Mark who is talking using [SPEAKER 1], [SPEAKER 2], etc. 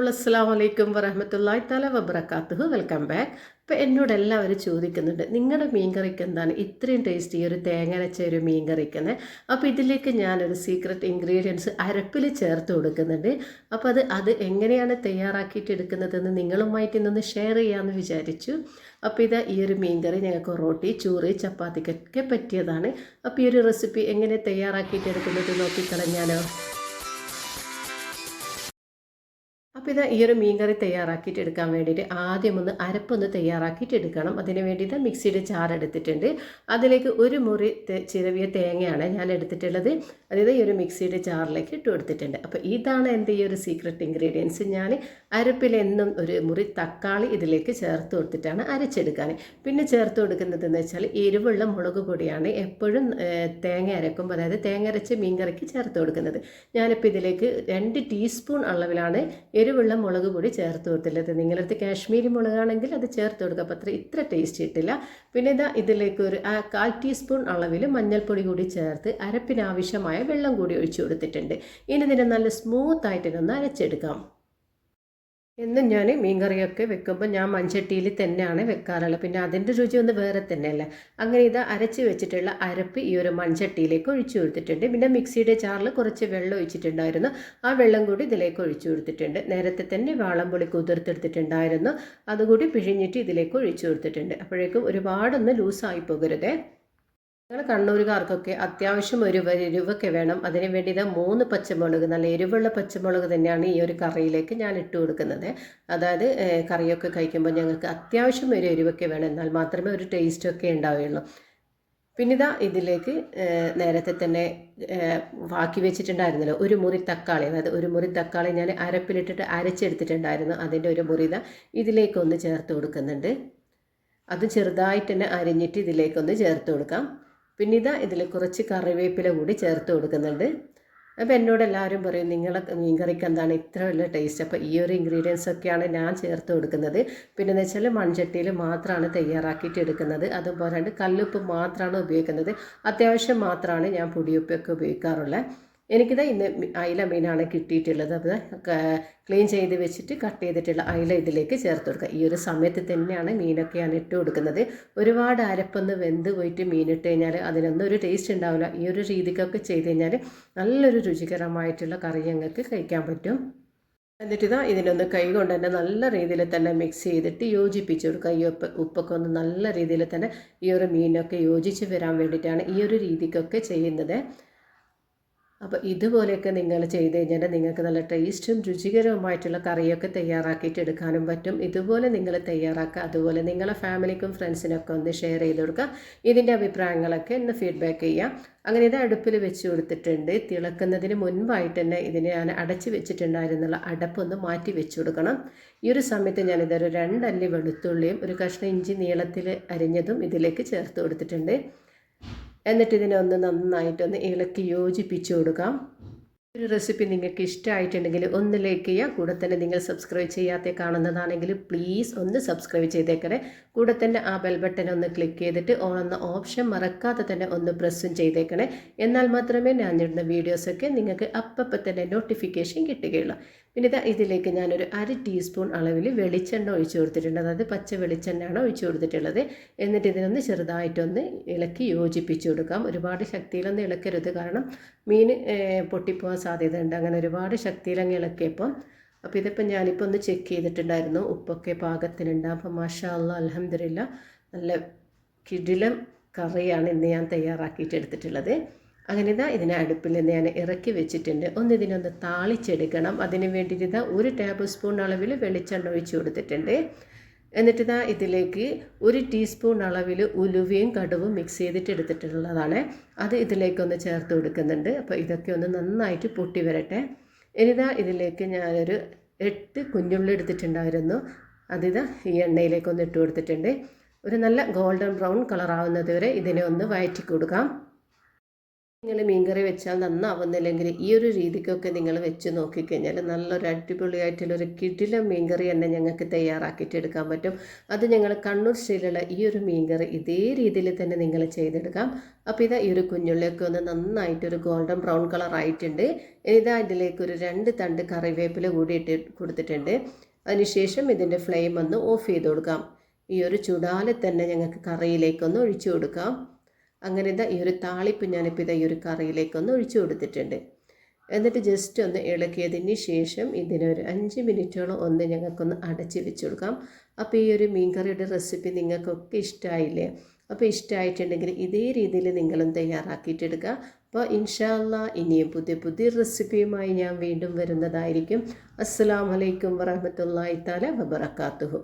[SPEAKER 1] അസ്സാം വലൈക്കും വറഹമത്തല്ലാ തല വബർക്കാത്തുഹു വെൽക്കം ബാക്ക്. അപ്പോൾ എന്നോട് എല്ലാവരും ചോദിക്കുന്നുണ്ട് നിങ്ങളുടെ മീൻകറിക്ക് എന്താണ് ഇത്രയും ടേസ്റ്റി ഒരു തേങ്ങ അരച്ച ഒരു മീൻ കറിക്കുന്നത് അപ്പോൾ ഇതിലേക്ക് ഞാനൊരു സീക്രട്ട് ഇൻഗ്രീഡിയൻസ് അരപ്പിൽ ചേർത്ത് കൊടുക്കുന്നുണ്ട്. അപ്പോൾ അത് അത് എങ്ങനെയാണ് തയ്യാറാക്കിയിട്ട് എടുക്കുന്നതെന്ന് നിങ്ങളുമായിട്ട് ഇന്നൊന്ന് ഷെയർ ചെയ്യാമെന്ന് വിചാരിച്ചു. അപ്പോൾ ഇതാ ഈ ഒരു മീൻ കറി ഞങ്ങൾക്ക് റോട്ടി ചോറ് ചപ്പാത്തിക്കൊക്കെ പറ്റിയതാണ്. അപ്പോൾ ഈ ഒരു റെസിപ്പി എങ്ങനെ തയ്യാറാക്കിയിട്ട് എടുക്കുന്നത് നോക്കിക്കളഞ്ഞാലോ. അപ്പോൾ ഇത് ഈ ഒരു മീൻ കറി തയ്യാറാക്കിയിട്ട് എടുക്കാൻ വേണ്ടിയിട്ട് ആദ്യം ഒന്ന് അരപ്പൊന്ന് തയ്യാറാക്കിയിട്ട് എടുക്കണം. അതിന് വേണ്ടിയിട്ട് മിക്സിയുടെ ചാർ എടുത്തിട്ടുണ്ട്. അതിലേക്ക് ഒരു മുറി ചിരവിയ തേങ്ങയാണ് ഞാൻ എടുത്തിട്ടുള്ളത്. അതായത് ഈ ഒരു മിക്സിയുടെ ചാറിലേക്ക് ഇട്ട് കൊടുത്തിട്ടുണ്ട്. അപ്പോൾ ഇതാണ് എന്റെ ഈ ഒരു സീക്രട്ട് ഇൻഗ്രീഡിയൻസ് ഞാൻ അരപ്പിലെന്നും ഒരു മുറി തക്കാളി ഇതിലേക്ക് ചേർത്ത് കൊടുത്തിട്ടാണ് അരച്ചെടുക്കാൻ. പിന്നെ ചേർത്ത് കൊടുക്കുന്നത് എന്ന് വെച്ചാൽ എരിവുള്ള മുളക് പൊടിയാണ് എപ്പോഴും തേങ്ങ അരക്കുമ്പോൾ അതായത് തേങ്ങ അരച്ച് മീൻ കറിക്ക് ചേർത്ത് കൊടുക്കുന്നത്. ഞാനിപ്പോൾ ഇതിലേക്ക് രണ്ട് ടീസ്പൂൺ അളവിലാണ് എരിവ് എരിവുള്ള മുളക് പൊടി ചേർത്ത് കൊടുത്തില്ലത് നിങ്ങളടുത്ത് കാശ്മീരി മുളകാണെങ്കിൽ അത് ചേർത്ത് കൊടുക്കുക അപ്പോൾ അത്ര ഇത്ര ടേസ്റ്റ് കിട്ടില്ല. പിന്നെ ഇതാ ഇതിലേക്ക് ഒരു കാൽ ടീസ്പൂൺ അളവിൽ മഞ്ഞൾപ്പൊടി കൂടി ചേർത്ത് അരപ്പിനാവശ്യമായ വെള്ളം കൂടി ഒഴിച്ചു കൊടുത്തിട്ടുണ്ട്. ഇനി ഇതിനെ നല്ല സ്മൂത്ത് ആയിട്ട് ഇതൊന്ന് അരച്ചെടുക്കാം. എന്നും ഞാൻ മീൻകറിയൊക്കെ വെക്കുമ്പോൾ ഞാൻ മൺചട്ടിയിൽ തന്നെയാണ് വെക്കാറുള്ളത്. പിന്നെ അതിന്റെ രുചി ഒന്ന് വേറെ തന്നെയല്ല? അങ്ങനെ ഇത് അരച്ച് വെച്ചിട്ടുള്ള അരപ്പ് ഈ ഒരു മൺചട്ടിയിലേക്ക് ഒഴിച്ചു കൊടുത്തിട്ടുണ്ട്. പിന്നെ മിക്സിയുടെ ചാറിൽ കുറച്ച് വെള്ളം ഒഴിച്ചിട്ടുണ്ടായിരുന്നു. ആ വെള്ളം കൂടി ഇതിലേക്ക് ഒഴിച്ചു കൊടുത്തിട്ടുണ്ട്. നേരത്തെ തന്നെ വാളംപുളി കുതിർത്തെടുത്തിട്ടുണ്ടായിരുന്നു. അതുകൂടി പിഴിഞ്ഞിട്ട് ഇതിലേക്ക് ഒഴിച്ചു കൊടുത്തിട്ടുണ്ട്. അപ്പോഴേക്കും ഒരുപാടൊന്ന് ലൂസായി പോകരുതേ. ഞങ്ങൾ കണ്ണൂരുകാർക്കൊക്കെ അത്യാവശ്യം ഒരു എരിവൊക്കെ വേണം. അതിന് വേണ്ടി ഇത് മൂന്ന് പച്ചമുളക് നല്ല എരിവുള്ള പച്ചമുളക് തന്നെയാണ് ഈ ഒരു കറിയിലേക്ക് ഞാൻ ഇട്ട് കൊടുക്കുന്നത്. അതായത് കറിയൊക്കെ കഴിക്കുമ്പോൾ ഞങ്ങൾക്ക് അത്യാവശ്യം ഒരു എരിവൊക്കെ വേണം. എന്നാൽ മാത്രമേ ഒരു ടേസ്റ്റൊക്കെ ഉണ്ടാവുകയുള്ളൂ. പിന്നെ ഇതാ ഇതിലേക്ക് നേരത്തെ തന്നെ വാക്കി വെച്ചിട്ടുണ്ടായിരുന്നല്ലോ ഒരു മുറി തക്കാളി. അതായത് ഒരു മുറി തക്കാളി ഞാൻ അരപ്പിലിട്ടിട്ട് അരച്ചെടുത്തിട്ടുണ്ടായിരുന്നു. അതിന്റെ ഒരു മുറി ഇതാ ഇതിലേക്കൊന്ന് ചേർത്ത് കൊടുക്കുന്നുണ്ട്. അത് ചെറുതായിട്ട് തന്നെ അരിഞ്ഞിട്ട് ഇതിലേക്കൊന്ന് ചേർത്ത് കൊടുക്കാം. പിന്നെ ഇതാ ഇതിൽ കുറച്ച് കറിവേപ്പില കൂടി ചേർത്ത് കൊടുക്കുന്നുണ്ട്. അപ്പോൾ എന്നോട് എല്ലാവരും പറയും നിങ്ങളെ മീൻ കറിക്ക് എന്താണ് ഇത്ര വലിയ ടേസ്റ്റ് അപ്പോൾ ഈ ഒരു ഇൻഗ്രീഡിയൻസ് ഒക്കെയാണ് ഞാൻ ചേർത്ത് കൊടുക്കുന്നത്. പിന്നെ എന്ന് വെച്ചാൽ മൺചട്ടിയിൽ മാത്രമാണ് തയ്യാറാക്കിയിട്ട് എടുക്കുന്നത്. അതുപോലെ കല്ലുപ്പ് മാത്രമാണ് ഉപയോഗിക്കുന്നത്. അത്യാവശ്യം മാത്രമാണ് ഞാൻ പൊടിയുപ്പൊക്കെ ഉപയോഗിക്കാറുള്ളത്. എനിക്കിത് ഇന്ന് അയില മീനാണ് കിട്ടിയിട്ടുള്ളത്. അത് ക്ലീൻ ചെയ്ത് വെച്ചിട്ട് കട്ട് ചെയ്തിട്ടുള്ള അയില ഇതിലേക്ക് ചേർത്ത് കൊടുക്കുക. ഈ ഒരു സമയത്ത് തന്നെയാണ് മീനൊക്കെ ഞാൻ ഇട്ട് കൊടുക്കുന്നത്. ഒരുപാട് അരപ്പൊന്ന് വെന്ത് പോയിട്ട് മീൻ കഴിഞ്ഞാൽ അതിനൊന്നും ഒരു ടേസ്റ്റ് ഉണ്ടാവില്ല. ഈ ഒരു രീതിക്കൊക്കെ ചെയ്ത് കഴിഞ്ഞാൽ നല്ലൊരു രുചികരമായിട്ടുള്ള കറി ഞങ്ങൾക്ക് കഴിക്കാൻ പറ്റും. എന്നിട്ട് ഇതാ ഇതിനൊന്ന് കൈ കൊണ്ട് തന്നെ നല്ല രീതിയിൽ തന്നെ മിക്സ് ചെയ്തിട്ട് യോജിപ്പിച്ച് കൊടുക്കുക. ഈ ഉപ്പ് ഉപ്പൊക്കെ ഒന്ന് നല്ല രീതിയിൽ തന്നെ ഈ ഒരു മീനൊക്കെ യോജിച്ച് വരാൻ വേണ്ടിയിട്ടാണ് ഈ ഒരു രീതിക്കൊക്കെ ചെയ്യുന്നത്. അപ്പോൾ ഇതുപോലെയൊക്കെ നിങ്ങൾ ചെയ്ത് കഴിഞ്ഞാൽ നിങ്ങൾക്ക് നല്ല ടേസ്റ്റും രുചികരവുമായിട്ടുള്ള കറിയൊക്കെ തയ്യാറാക്കിയിട്ട് എടുക്കാനും പറ്റും. ഇതുപോലെ നിങ്ങൾ തയ്യാറാക്കുക. അതുപോലെ നിങ്ങളെ ഫാമിലിക്കും ഫ്രണ്ട്സിനൊക്കെ ഒന്ന് ഷെയർ ചെയ്ത് കൊടുക്കുക. ഇതിന്റെ അഭിപ്രായങ്ങളൊക്കെ ഒന്ന് ഫീഡ്ബാക്ക് ചെയ്യുക. അങ്ങനെ ഇത് അടുപ്പിൽ വെച്ച് കൊടുത്തിട്ടുണ്ട്. തിളക്കുന്നതിന് മുൻപായിട്ട് തന്നെ ഇതിനെ ഞാൻ അടച്ച് വെച്ചിട്ടുണ്ടായിരുന്നുള്ള അടപ്പൊന്ന് മാറ്റി വെച്ച് കൊടുക്കണം. ഈ ഒരു സമയത്ത് ഞാനിതൊരു രണ്ടല്ലി വെളുത്തുള്ളിയും ഒരു കഷ്ണം ഇഞ്ചി നീളത്തിൽ അരിഞ്ഞതും ഇതിലേക്ക് ചേർത്ത് കൊടുത്തിട്ടുണ്ട്. എന്നിട്ട് ഇതിനെ ഒന്ന് നന്നായിട്ടൊന്ന് ഇളക്കി യോജിപ്പിച്ചു കൊടുക്കാം. ഒരു റെസിപ്പി നിങ്ങൾക്ക് ഇഷ്ടമായിട്ടുണ്ടെങ്കിൽ ഒന്ന് ലൈക്ക് ചെയ്യുക. കൂടെ തന്നെ നിങ്ങൾ സബ്സ്ക്രൈബ് ചെയ്യാത്ത കാണുന്നതാണെങ്കിൽ പ്ലീസ് ഒന്ന് സബ്സ്ക്രൈബ് ചെയ്തേക്കണേ. കൂടെ തന്നെ ആ ബെൽ ബട്ടൺ ഒന്ന് ക്ലിക്ക് ചെയ്തിട്ട് ഓൺ എന്ന ഓപ്ഷൻ മറക്കാതെ തന്നെ ഒന്ന് പ്രസ്സും ചെയ്തേക്കണേ. എന്നാൽ മാത്രമേ ഞാൻ ഇടുന്ന വീഡിയോസൊക്കെ നിങ്ങൾക്ക് അപ്പം തന്നെ നോട്ടിഫിക്കേഷൻ കിട്ടുകയുള്ളൂ. പിന്നെ ഇതാ ഇതിലേക്ക് ഞാനൊരു അര ടീസ്പൂൺ അളവിൽ വെളിച്ചെണ്ണ ഒഴിച്ചു കൊടുത്തിട്ടുണ്ട്. അതായത് പച്ച വെളിച്ചെണ്ണയാണ് ഒഴിച്ചു കൊടുത്തിട്ടുള്ളത്. എന്നിട്ട് ഇതിനൊന്ന് ചെറുതായിട്ടൊന്ന് ഇളക്കി യോജിപ്പിച്ചു കൊടുക്കാം. ഒരുപാട് ശക്തിയിലൊന്നും ഇളക്കരുത്. കാരണം മീൻ പൊട്ടിപ്പോകാൻ സാധ്യതയുണ്ട്. അങ്ങനെ ഒരുപാട് ശക്തിയിലങ്ങ് ഇളക്കിയപ്പം അപ്പോൾ ഇതിപ്പോൾ ഞാനിപ്പോൾ ഒന്ന് ചെക്ക് ചെയ്തിട്ടുണ്ടായിരുന്നു. ഉപ്പൊക്കെ പാകത്തിനുണ്ട് അപ്പം മാഷാ അലഹമില്ല നല്ല കിടിലം കറിയാണ് ഇന്ന് ഞാൻ തയ്യാറാക്കിയിട്ട് എടുത്തിട്ടുള്ളത്. അങ്ങനെ ഇതാ ഇതിനെ അടുപ്പിൽ നിന്ന് ഞാൻ ഇറക്കി വെച്ചിട്ടുണ്ട്. ഒന്ന് ഇതിനൊന്ന് താളിച്ചെടുക്കണം. അതിന് വേണ്ടിയിട്ട് ഇതാ ഒരു ടേബിൾ സ്പൂൺ അളവിൽ വെളിച്ചെണ്ണ ഒഴിച്ച് കൊടുത്തിട്ടുണ്ട്. എന്നിട്ട് ഇതാ ഇതിലേക്ക് ഒരു ടീസ്പൂൺ അളവിൽ ഉലുവയും കടുവും മിക്സ് ചെയ്തിട്ട് എടുത്തിട്ടുള്ളതാണ്. അത് ഇതിലേക്കൊന്ന് ചേർത്ത് കൊടുക്കുന്നുണ്ട്. അപ്പോൾ ഇതൊക്കെ ഒന്ന് നന്നായിട്ട് പൊട്ടി വരട്ടെ. ഇനിതാ ഇതിലേക്ക് ഞാനൊരു എട്ട് കുഞ്ഞുള്ളി എടുത്തിട്ടുണ്ടായിരുന്നു. അതിതാ ഈ എണ്ണയിലേക്കൊന്ന് ഇട്ട് കൊടുത്തിട്ടുണ്ട്. ഒരു നല്ല ഗോൾഡൻ ബ്രൗൺ കളറാവുന്നത് വരെ ഇതിനെ ഒന്ന് വയറ്റി കൊടുക്കാം നിങ്ങൾ മീൻകറി വെച്ചാൽ നന്നാവുന്നില്ലെങ്കിൽ ഈ ഒരു രീതിക്കൊക്കെ നിങ്ങൾ വെച്ച് നോക്കിക്കഴിഞ്ഞാൽ നല്ലൊരു അടിപൊളിയായിട്ടുള്ളൊരു കിടില മീൻകറി തന്നെ ഞങ്ങൾക്ക് തയ്യാറാക്കിയിട്ട് എടുക്കാൻ പറ്റും. അത് ഞങ്ങൾ കണ്ണൂർ സ്റ്റൈലുള്ള ഈ ഒരു മീൻകറി ഇതേ രീതിയിൽ തന്നെ നിങ്ങൾ ചെയ്തെടുക്കാം. അപ്പോൾ ഇതാ ഈ ഒരു കുഞ്ഞുള്ളിയൊക്കെ ഒന്ന് നന്നായിട്ടൊരു ഗോൾഡൻ ബ്രൗൺ കളർ ആയിട്ടുണ്ട്. ഇതാ ഇതിലേക്ക് ഒരു രണ്ട് തണ്ട് കറിവേപ്പില കൂടി ഇട്ട് കൊടുത്തിട്ടുണ്ട്. അതിനുശേഷം ഇതിന്റെ ഫ്ലെയിം ഒന്ന് ഓഫ് ചെയ്ത് കൊടുക്കാം. ഈ ഒരു ചുടാലെ തന്നെ ഞങ്ങൾക്ക് കറിയിലേക്കൊന്ന് ഒഴിച്ചു കൊടുക്കാം. അങ്ങനെ ഇതാ ഈ ഒരു താളിപ്പ് ഞാനിപ്പോൾ ഇതാ ഈ ഒരു കറിയിലേക്കൊന്ന് ഒഴിച്ചു കൊടുത്തിട്ടുണ്ട്. എന്നിട്ട് ജസ്റ്റ് ഒന്ന് ഇളക്കിയതിന് ശേഷം ഇതിനൊരു അഞ്ച് മിനിറ്റോളം ഒന്ന് ഞങ്ങൾക്കൊന്ന് അടച്ച് വെച്ച് കൊടുക്കാം. അപ്പോൾ ഈ ഒരു മീൻകറിയുടെ റെസിപ്പി നിങ്ങൾക്കൊക്കെ ഇഷ്ടമായില്ലേ അപ്പോൾ ഇഷ്ടമായിട്ടുണ്ടെങ്കിൽ ഇതേ രീതിയിൽ നിങ്ങളും തയ്യാറാക്കിയിട്ടെടുക്കുക. അപ്പോൾ ഇൻഷാല്ല ഇനിയും പുതിയ പുതിയ റെസിപ്പിയുമായി ഞാൻ വീണ്ടും വരുന്നതായിരിക്കും. അസ്സാം വലൈക്കും വറഹമത്തല്ലാ താല വബർക്കാത്തുഹു